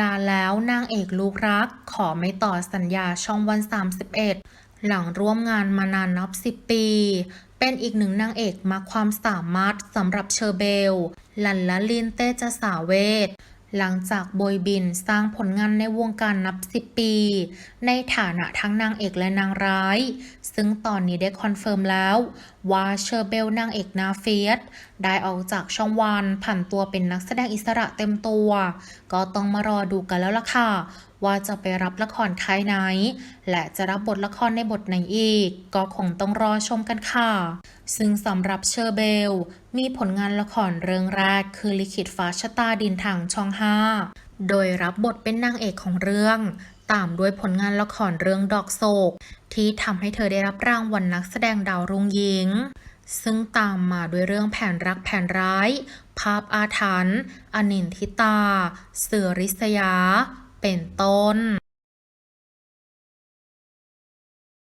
ลาแล้วนางเอกลูกรัก ขอไม่ต่อสัญญาช่องวัน 31 หลังร่วมงานมานานนับ 10 ปี เป็นอีกหนึ่งนางเอกมากความสามารถสำหรับเชอร์เบล ลันละลินเตจสาเวท หลังจากโบยบินสร้างผลงานในวงการนับ10ปี ในฐานะทั้งนางเอกและนางร้าย ซึ่งตอนนี้ได้คอนเฟิร์มแล้ว ว่าเชอร์เบลนางเอกนาเฟียสได้ออกจากช่องวันผ่านตัวเป็นนักแสดงอิสระเต็มตัว ก็ต้องมารอดูกันแล้วล่ะค่ะ ว่าจะไปรับละครค่ายไหน และจะรับบทละครในบทไหนอีก ก็คงต้องรอชมกันค่ะ ซึ่งสำหรับเชอร์เบล มีผลงานละครเรื่องแรกคือลิขิตฟ้าชะตาดินทางช่อง5โดยรับบทเป็นนางเอกของเรื่องตามด้วยผลงานละครเรื่องดอกโศก ที่ทำให้เธอได้รับรางวัลนักแสดงดาวรุ่งหญิง ซึ่งตามมาด้วยเรื่องแผนรักแผนร้าย ภาพอาถรรพ์อนินทิตา เสือริษยา เป็นต้น